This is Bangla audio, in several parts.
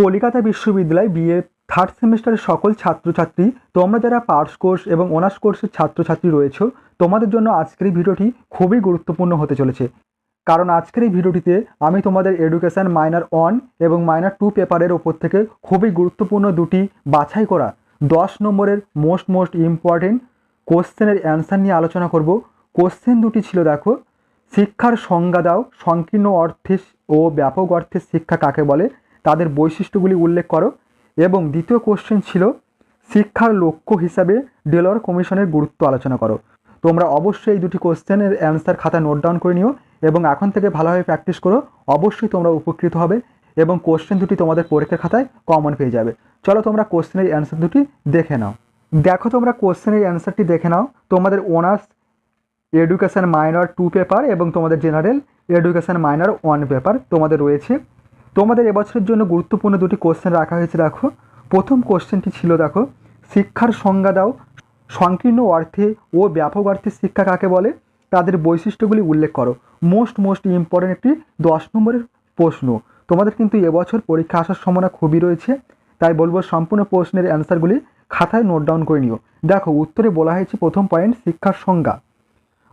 কলিকাতা বিশ্ববিদ্যালয় বিএ থার্ড সেমিস্টারের সকল ছাত্রছাত্রী, তোমরা যারা পার্টস কোর্স এবং অনার্স কোর্সের ছাত্রছাত্রী রয়েছো, তোমাদের জন্য আজকের এই ভিডিওটি খুবই গুরুত্বপূর্ণ হতে চলেছে। কারণ আজকের এই ভিডিওটিতে আমি তোমাদের এডুকেশন মাইনার ওয়ান এবং মাইনার টু পেপারের ওপর থেকে খুবই গুরুত্বপূর্ণ দুটি বাছাই করা, দশ নম্বরের মোস্ট মোস্ট ইম্পর্টেন্ট কোশ্চেনের অ্যান্সার নিয়ে আলোচনা করব। কোশ্চেন দুটি ছিল, দেখো, শিক্ষার সংজ্ঞা দাও, সংকীর্ণ অর্থে ও ব্যাপক অর্থে শিক্ষা কাকে বলে? তাদের বৈশিষ্ট্যগুলি উল্লেখ করো। এবং দ্বিতীয় কোশ্চেন ছিল, শিক্ষার লক্ষ্য হিসাবে ডেলর কমিশনের গুরুত্ব আলোচনা করো। তোমরা অবশ্যই এই দুটি কোশ্চেনের অ্যান্সার খাতা নোট ডাউন করে নিও এবং এখন থেকে ভালোভাবে প্র্যাকটিস করো। অবশ্যই তোমরা উপকৃত হবে এবং কোশ্চেন দুটি তোমাদের পরীক্ষার খাতায় কমন পেয়ে যাবে। চলো তোমরা কোশ্চেনের অ্যান্সার দুটি দেখে নাও। দেখো তোমরা কোশ্চেনের অ্যান্সারটি দেখে নাও। তোমাদের honours education minor two paper এবং তোমাদের general education minor one paper তোমাদের রয়েছে। তোমাদের এবছরের জন্য গুরুত্বপূর্ণ দুটি কোশ্চেন রাখা হয়েছে, দেখো। প্রথম কোশ্চেনটি ছিল, দেখো, শিক্ষার সংজ্ঞা দাও। সংকীর্ণ অর্থে ও ব্যাপক অর্থে শিক্ষা কাকে বলে? তাদের বৈশিষ্ট্যগুলি উল্লেখ করো। মোস্ট মোস্ট ইম্পর্টেন্ট একটি দশ নম্বরের প্রশ্ন। তোমাদের কিন্তু এবছর পরীক্ষা আসার সম্ভাবনা খুবই রয়েছে, তাই বলব সম্পূর্ণ প্রশ্নের অ্যান্সারগুলি খাতায় নোট ডাউন করে নিও। দেখো, উত্তরে বলা হয়েছে প্রথম পয়েন্ট শিক্ষার সংজ্ঞা।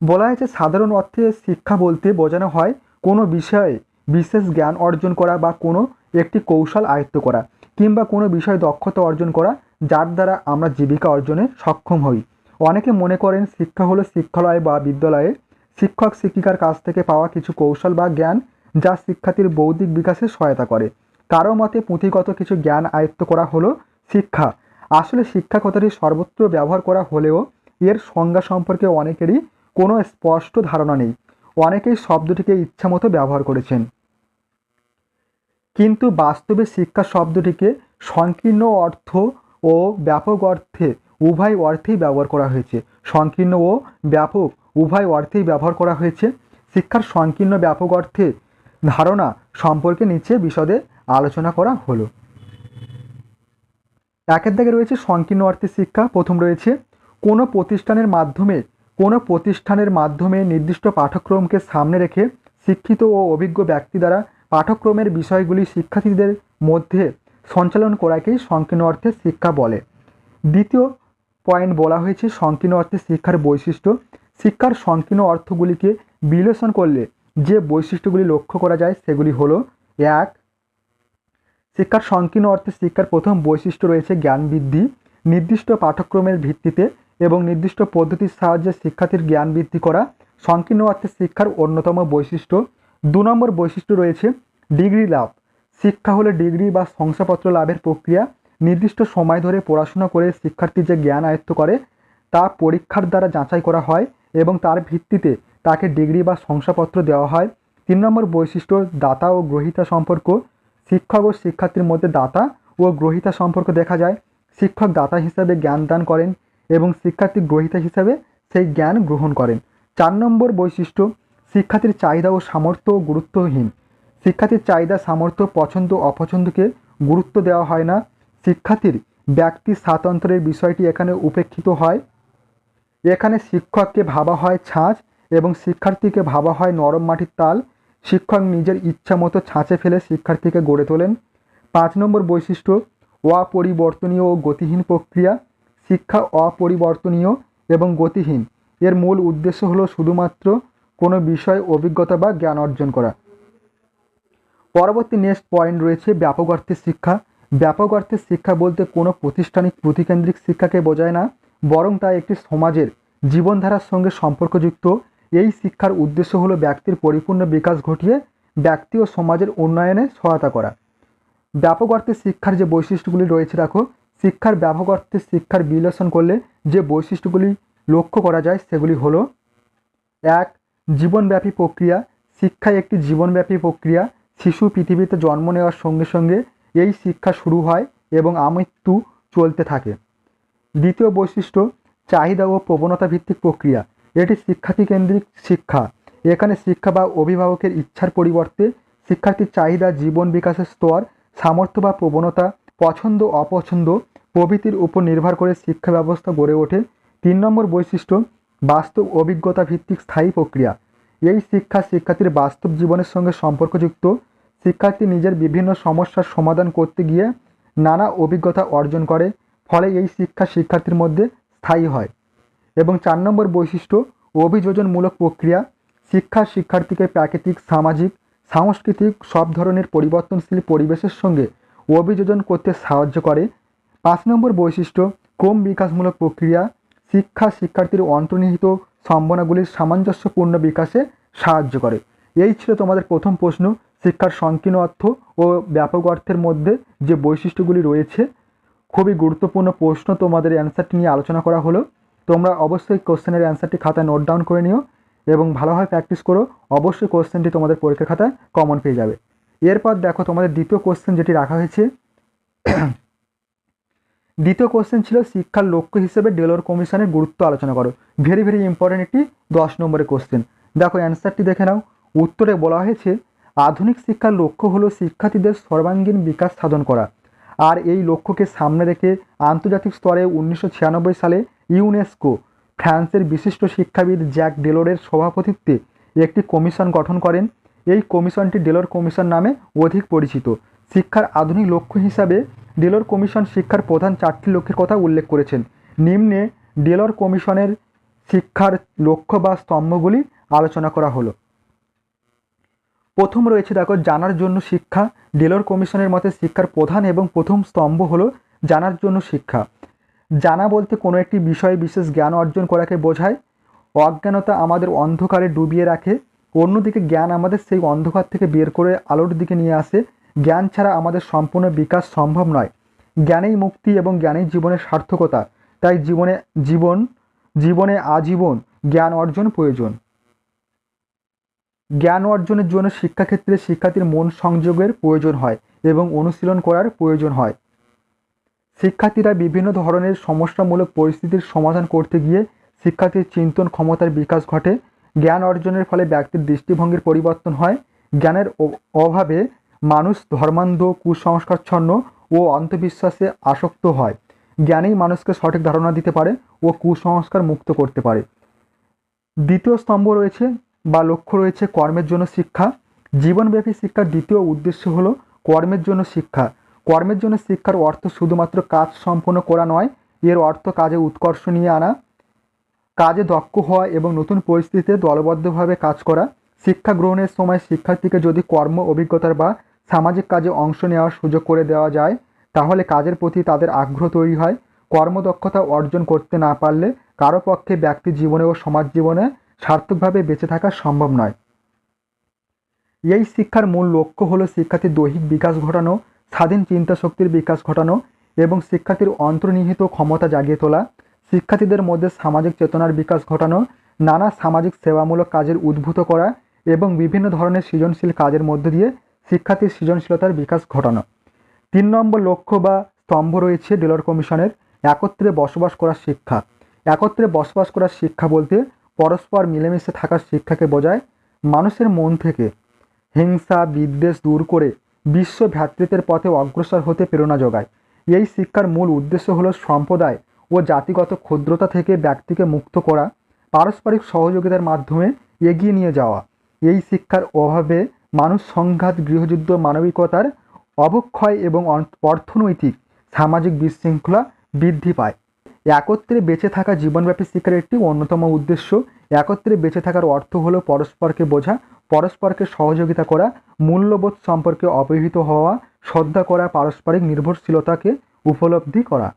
বলা হয়েছে সাধারণ অর্থে শিক্ষা বলতে বোঝানো হয় কোনো বিষয়ে বিশেষ জ্ঞান অর্জন করা বা কোনো একটি কৌশল আয়ত্ত করা কিংবা কোনো বিষয়ে দক্ষতা অর্জন করা, যার দ্বারা আমরা জীবিকা অর্জনে সক্ষম হই। অনেকে মনে করেন শিক্ষা হলো শিক্ষালয় বা বিদ্যালয়ে শিক্ষক শিক্ষিকার কাছ থেকে পাওয়া কিছু কৌশল বা জ্ঞান যা শিক্ষার্থীর বৌদ্ধিক বিকাশে সহায়তা করে। কারও মতে পুঁথিগত কিছু জ্ঞান আয়ত্ত করা হলো শিক্ষা। আসলে শিক্ষা কথাটি সর্বত্র ব্যবহার করা হলেও এর সংজ্ঞা সম্পর্কে অনেকেরই কোনো স্পষ্ট ধারণা নেই। অনেকেই শব্দটিকে ইচ্ছামতো ব্যবহার করেছেন। কিন্তু বাস্তবে শিক্ষা শব্দটিকে সংকীর্ণ অর্থ ও ব্যাপক অর্থে উভয় অর্থেই ব্যবহার করা হয়েছে। সংকীর্ণ ও ব্যাপক উভয় অর্থেই ব্যবহার করা হয়েছে। শিক্ষার সংকীর্ণ ব্যাপক অর্থে ধারণা সম্পর্কে নিচে বিশদে আলোচনা করা হলো। একের দিকে রয়েছে সংকীর্ণ অর্থে শিক্ষা। প্রথম রয়েছে, কোনো প্রতিষ্ঠানের মাধ্যমে, কোনো প্রতিষ্ঠানের মাধ্যমে নির্দিষ্ট পাঠ্যক্রমকে সামনে রেখে শিক্ষিত ও অভিজ্ঞ ব্যক্তি দ্বারা পাঠ্যক্রমের বিষয়গুলি শিক্ষার্থীদের মধ্যে সঞ্চালন করাকেই সংকীর্ণ অর্থে শিক্ষা বলে। দ্বিতীয় পয়েন্ট বলা হয়েছে সংকীর্ণ অর্থে শিক্ষার বৈশিষ্ট্য। শিক্ষার সংকীর্ণ অর্থগুলিকে বিশ্লেষণ করলে যে বৈশিষ্ট্যগুলি লক্ষ্য করা যায় সেগুলি হলো, এক, শিক্ষার সংকীর্ণ অর্থে শিক্ষার প্রথম বৈশিষ্ট্য রয়েছে জ্ঞান বৃদ্ধি। নির্দিষ্ট পাঠ্যক্রমের ভিত্তিতে এবং নির্দিষ্ট পদ্ধতির সাহায্যে শিক্ষার্থীর জ্ঞান বৃদ্ধি করা সংকীর্ণ অর্থে শিক্ষার অন্যতম বৈশিষ্ট্য। দু নম্বর বৈশিষ্ট্য রয়েছে ডিগ্রি লাভ। শিক্ষা হলো ডিগ্রি বা শংসাপত্র লাভের প্রক্রিয়া, নির্দিষ্ট সময় ধরে পড়াশোনা করে শিক্ষার্থী যে জ্ঞান আয়ত্ত করে, তা পরীক্ষার দ্বারা যাচাই করা হয় এবং তার ভিত্তিতে তাকে ডিগ্রি বা শংসাপত্র দেওয়া হয়। তিন নম্বর বৈশিষ্ট্য দাতা ও গ্রহিতা সম্পর্ক। শিক্ষক ও শিক্ষার্থীর মধ্যে দাতা ও গ্রহিতা সম্পর্ক দেখা যায়। শিক্ষক দাতা হিসাবে জ্ঞান দান করেন এবং শিক্ষার্থী গ্রহিতা হিসাবে সেই জ্ঞান গ্রহণ করেন। চার নম্বর বৈশিষ্ট্য শিক্ষার্থীর চাহিদা ও সামর্থ্য গুরুত্বহীন। শিক্ষার্থীর চাহিদা, সামর্থ্য, পছন্দ, অপছন্দকে গুরুত্ব দেওয়া হয় না। শিক্ষার্থীর ব্যক্তি স্বাতন্ত্রের বিষয়টি এখানে উপেক্ষিত হয়। এখানে শিক্ষককে ভাবা হয় ছাঁচ এবং শিক্ষার্থীকে ভাবা হয় নরম মাটির তাল। শিক্ষক নিজের ইচ্ছা মতো ছাঁচে ফেলে শিক্ষার্থীকে গড়ে তোলেন। পাঁচ নম্বর বৈশিষ্ট্য, অপরিবর্তনীয় ও গতিহীন প্রক্রিয়া। শিক্ষা অপরিবর্তনীয় এবং গতিহীন। এর মূল উদ্দেশ্য হলো শুধুমাত্র কোনো বিষয় অভিজ্ঞতা বা জ্ঞান অর্জন করা। পরবর্তী নেক্সট পয়েন্ট রয়েছে ব্যাপক অর্থে শিক্ষা। ব্যাপক অর্থে শিক্ষা বলতে কোনো প্রতিষ্ঠানিক প্রতিকেন্দ্রিক শিক্ষাকে বোঝায় না, বরং তা একটি সমাজের জীবনধারার সঙ্গে সম্পর্কযুক্ত। এই শিক্ষার উদ্দেশ্য হলো ব্যক্তির পরিপূর্ণ বিকাশ ঘটিয়ে ব্যক্তি ও সমাজের উন্নয়নে সহায়তা করা। ব্যাপক অর্থে শিক্ষার যে বৈশিষ্ট্যগুলি রয়েছে রাখো, শিক্ষার ব্যাপক অর্থে শিক্ষার বিশ্লেষণ করলে যে বৈশিষ্ট্যগুলি লক্ষ্য করা যায় সেগুলি হলো, এক জীবনব্যাপী প্রক্রিয়া শিক্ষা একটি জীবনব্যাপী প্রক্রিয়া, শিশু পৃথিবীতে জন্ম নেওয়ার সঙ্গে সঙ্গে এই শিক্ষা শুরু হয় এবং আমৃত্যু চলতে থাকে। দ্বিতীয় বৈশিষ্ট্য, চাহিদা ও প্রবণতা ভিত্তিক প্রক্রিয়া। এটি শিক্ষার্থী কেন্দ্রিক শিক্ষা। এখানে শিক্ষা বা অভিভাবকের ইচ্ছার পরিবর্তে শিক্ষার্থীর চাহিদা, জীবন বিকাশের স্তর, সামর্থ্য বা প্রবণতা, পছন্দ, অপছন্দ প্রভৃতির উপর নির্ভর করে শিক্ষা ব্যবস্থা গড়ে ওঠে। তিন নম্বর বৈশিষ্ট্য বাস্তব অভিজ্ঞতা ভিত্তিক স্থায়ী প্রক্রিয়া। এই শিক্ষা শিক্ষার্থীর বাস্তব জীবনের সঙ্গে সম্পর্কযুক্ত, শিক্ষার্থী নিজের বিভিন্ন সমস্যার সমাধান করতে গিয়ে নানা অভিজ্ঞতা অর্জন করে, ফলে এই শিক্ষা শিক্ষার্থীর মধ্যে স্থায়ী হয়। এবং চার নম্বর বৈশিষ্ট্য, অভিযোজনমূলক প্রক্রিয়া। শিক্ষা শিক্ষার্থীকে প্রাকৃতিক, সামাজিক, সাংস্কৃতিক সব ধরনের পরিবর্তনশীল পরিবেশের সঙ্গে অভিযোজন করতে সাহায্য করে। পাঁচ নম্বর বৈশিষ্ট্য, ক্রম বিকাশমূলক প্রক্রিয়া। শিক্ষা শিক্ষার্থীর অন্তর্নিহিত সম্ভাবনাগুলির সামঞ্জস্যপূর্ণ বিকাশে সাহায্য করে। এই ছিল তোমাদের প্রথম প্রশ্ন, শিক্ষার সংকীর্ণ অর্থ ও ব্যাপক অর্থের মধ্যে যে বৈশিষ্ট্যগুলি রয়েছে। খুবই গুরুত্বপূর্ণ প্রশ্ন তোমাদের অ্যান্সারটি নিয়ে আলোচনা করা হলো। তোমরা অবশ্যই কোশ্চেনের অ্যান্সারটি খাতায় নোট ডাউন করে নিও এবং ভালোভাবে প্র্যাকটিস করো। অবশ্যই কোশ্চেনটি তোমাদের পরীক্ষার খাতায় কমন পেয়ে যাবে। এরপর দেখো তোমাদের দ্বিতীয় কোশ্চেন যেটি রাখা হয়েছে। দ্বিতীয় কোশ্চেন ছিল শিক্ষার লক্ষ্য হিসেবে ডেলোর কমিশনের গুরুত্ব আলোচনা করো। ভেরি ভেরি ইম্পর্টেন্ট একটি দশ নম্বরের কোশ্চেন দেখো অ্যান্সারটি দেখে নাও। উত্তরে বলা হয়েছে, আধুনিক শিক্ষার লক্ষ্য হলো শিক্ষার্থীদের সর্বাঙ্গীন বিকাশ সাধন করা। আর এই লক্ষ্যকে সামনে রেখে আন্তর্জাতিক স্তরে উনিশশো ছিয়ানব্বই সালে ইউনেস্কো ফ্রান্সের বিশিষ্ট শিক্ষাবিদ জ্যাক ডেলোরের সভাপতিত্বে একটি কমিশন গঠন করেন। এই কমিশনটি ডেলোর কমিশন নামে অধিক পরিচিত। শিক্ষার আধুনিক লক্ষ্য হিসাবে ডেলোর কমিশন শিক্ষার প্রধান চারটি লক্ষ্যের কথা উল্লেখ করেছেন। নিম্নে ডেলোর কমিশনের শিক্ষার লক্ষ্য বা স্তম্ভগুলি আলোচনা করা হলো। প্রথম রয়েছে দেখো, জানার জন্য শিক্ষা। ডেলোর কমিশনের মতে শিক্ষার প্রধান এবং প্রথম স্তম্ভ হলো জানার জন্য শিক্ষা। জানা বলতে কোনো একটি বিষয়ে বিশেষ জ্ঞান অর্জন করাকে বোঝায়। অজ্ঞানতা আমাদের অন্ধকারে ডুবিয়ে রাখে। অন্যদিকে জ্ঞান আমাদের সেই অন্ধকার থেকে বের করে আলোর দিকে নিয়ে আসে। জ্ঞান ছাড়া আমাদের সম্পূর্ণ বিকাশ সম্ভব নয়। জ্ঞানেই মুক্তি এবং জ্ঞানেই জীবনের সার্থকতা। তাই জীবনে জীবন, জীবনে আজীবন জ্ঞান অর্জন প্রয়োজন। জ্ঞান অর্জনের জন্য শিক্ষাক্ষেত্রে শিক্ষার্থীর মন সংযোগের প্রয়োজন হয় এবং অনুশীলন করার প্রয়োজন হয়। শিক্ষার্থীরা বিভিন্ন ধরনের সমস্যামূলক পরিস্থিতির সমাধান করতে গিয়ে শিক্ষার্থীর চিন্তন ক্ষমতার বিকাশ ঘটে। জ্ঞান অর্জনের ফলে ব্যক্তির দৃষ্টিভঙ্গির পরিবর্তন হয়। জ্ঞানের অভাবে মানুষ ধর্মান্ধ, কুসংস্কারচ্ছন্ন ও অন্ধবিশ্বাসে আসক্ত হয়। জ্ঞানেই মানুষকে সঠিক ধারণা দিতে পারে ও কুসংস্কার মুক্ত করতে পারে। দ্বিতীয় স্তম্ভ রয়েছে বা লক্ষ্য রয়েছে কর্মের জন্য শিক্ষা। জীবনব্যাপী শিক্ষার দ্বিতীয় উদ্দেশ্য হলো কর্মের জন্য শিক্ষা। কর্মের জন্য শিক্ষার অর্থ শুধুমাত্র কাজ সম্পন্ন করা নয়, এর অর্থ কাজে উৎকর্ষ নিয়ে আনা, কাজে দক্ষ হওয়া এবং নতুন পরিস্থিতিতে দলবদ্ধভাবে কাজ করা। শিক্ষা গ্রহণের সময় শিক্ষার্থীকে যদি কর্ম, অভিজ্ঞতার বা সামাজিক কাজে অংশ নেওয়ার সুযোগ করে দেওয়া যায়, তাহলে কাজের প্রতি তাদের আগ্রহ তৈরি হয়। কর্মদক্ষতা অর্জন করতে না পারলে কারও পক্ষে ব্যক্তি জীবনে ও সমাজ জীবনে সার্থকভাবে বেঁচে থাকা সম্ভব নয়। এই শিক্ষার মূল লক্ষ্য হলো শিক্ষার্থীর দৈহিক বিকাশ ঘটানো, স্বাধীন চিন্তা শক্তির বিকাশ ঘটানো এবং শিক্ষার্থীর অন্তর্নিহিত ক্ষমতা জাগিয়ে তোলা, শিক্ষার্থীদের মধ্যে সামাজিক চেতনার বিকাশ ঘটানো, নানা সামাজিক সেবামূলক কাজের উদ্ভূত করা এবং বিভিন্ন ধরনের সৃজনশীল কাজের মধ্য দিয়ে শিক্ষার্থীর সৃজনশীলতার বিকাশ ঘটানো। তিন নম্বর লক্ষ্য বা স্তম্ভ রয়েছে ডেলর কমিশনের একত্রে বসবাস করার শিক্ষা। একত্রে বসবাস করার শিক্ষা বলতে পরস্পর মিলেমিশে থাকার শিক্ষাকে বোঝায় মানুষের মন থেকে। হিংসা, বিদ্বেষ দূর করে বিশ্ব ভ্রাতৃত্বের পথে অগ্রসর হতে প্রেরণা যোগায়। এই শিক্ষার মূল উদ্দেশ্য হলো সম্প্রদায় ও জাতিগত ক্ষুদ্রতা থেকে ব্যক্তিকে মুক্ত করা, পারস্পরিক সহযোগিতার মাধ্যমে এগিয়ে নিয়ে যাওয়া। এই শিক্ষার অভাবে মানুষ সংঘাত গৃহযুদ্ধ, মানবিকতার অবক্ষয় এবং অর্থনৈতিক, সামাজিক বিশৃঙ্খলা বৃদ্ধি পায়। একত্রে বেঁচে থাকা জীবনব্যাপী শিক্ষার একটি অন্যতম উদ্দেশ্য। একত্রে বেঁচে থাকার অর্থ হলো পরস্পরকে বোঝা, পরস্পরকে সহযোগিতা করা, মূল্যবোধ সম্পর্কে অবহিত হওয়া, শ্রদ্ধা করা, পারস্পরিক নির্ভরশীলতাকে উপলব্ধি করা।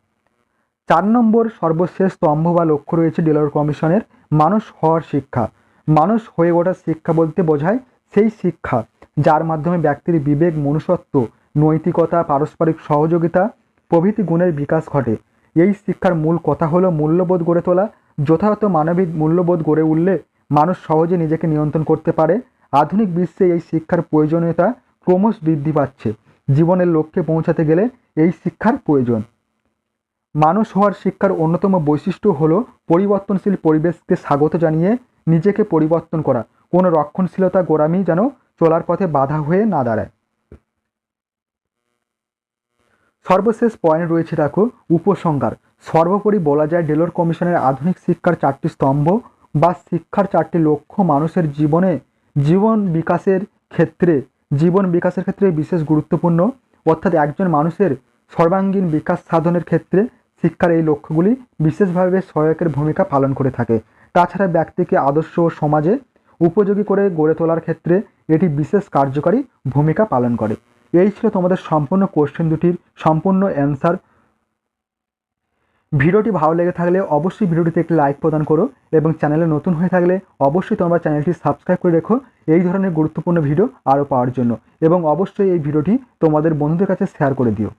চার নম্বর সর্বশেষ স্তম্ভ বা লক্ষ্য রয়েছে ডেলর কমিশনের মানুষ হওয়ার শিক্ষা। মানুষ হয়ে ওঠার শিক্ষা বলতে বোঝায় সেই শিক্ষা, যার মাধ্যমে ব্যক্তির বিবেক, মনুষ্যত্ব, নৈতিকতা, পারস্পরিক সহযোগিতা, প্রভৃতি গুণের বিকাশ ঘটে। এই শিক্ষার মূল কথা হলো মূল্যবোধ গড়ে তোলা। যথাযথ মানবিক মূল্যবোধ গড়ে উঠলে মানুষ সহজে নিজেকে নিয়ন্ত্রণ করতে পারে। আধুনিক বিশ্বে এই শিক্ষার প্রয়োজনীয়তা ক্রমশ বৃদ্ধি পাচ্ছে। জীবনের লক্ষ্যে পৌঁছাতে গেলে এই শিক্ষার প্রয়োজন। মানুষ হওয়ার শিক্ষার অন্যতম বৈশিষ্ট্য হলো পরিবর্তনশীল পরিবেশকে স্বাগত জানিয়ে নিজেকে পরিবর্তন করা। কোনো রক্ষণশীলতা গোড়ামি যেন চলার পথে বাধা হয়ে না দাঁড়ায়। সর্বশেষ পয়েন্ট রয়েছে দেখো, উপসংহার। সর্বোপরি বলা যায় ডেলোর কমিশনের আধুনিক শিক্ষার চারটি স্তম্ভ বা শিক্ষার চারটি লক্ষ্য মানুষের জীবনে জীবন বিকাশের ক্ষেত্রে, জীবন বিকাশের ক্ষেত্রে বিশেষ গুরুত্বপূর্ণ। অর্থাৎ একজন মানুষের সর্বাঙ্গীন বিকাশ সাধনের ক্ষেত্রে শিক্ষার এই লক্ষ্যগুলি বিশেষভাবে সহায়কের ভূমিকা পালন করে থাকে। তাছাড়া ব্যক্তিকে আদর্শ ও সমাজে উপযোগী করে গড়ে তোলার ক্ষেত্রে এটি বিশেষ কার্যকারী ভূমিকা পালন করে। এই ছিল তোমাদের সম্পূর্ণ কোশ্চেন দুটির সম্পূর্ণ অ্যান্সার ভিডিওটি ভালো লেগে থাকলে অবশ্যই ভিডিওটিতে একটি লাইক প্রদান করো এবং চ্যানেলে নতুন হয়ে থাকলে অবশ্যই তোমরা চ্যানেলটি সাবস্ক্রাইব করে রেখো। এই ধরনের গুরুত্বপূর্ণ ভিডিও আরও পাওয়ার জন্য। এবং অবশ্যই এই ভিডিওটি তোমাদের বন্ধুদের কাছে শেয়ার করে দিও।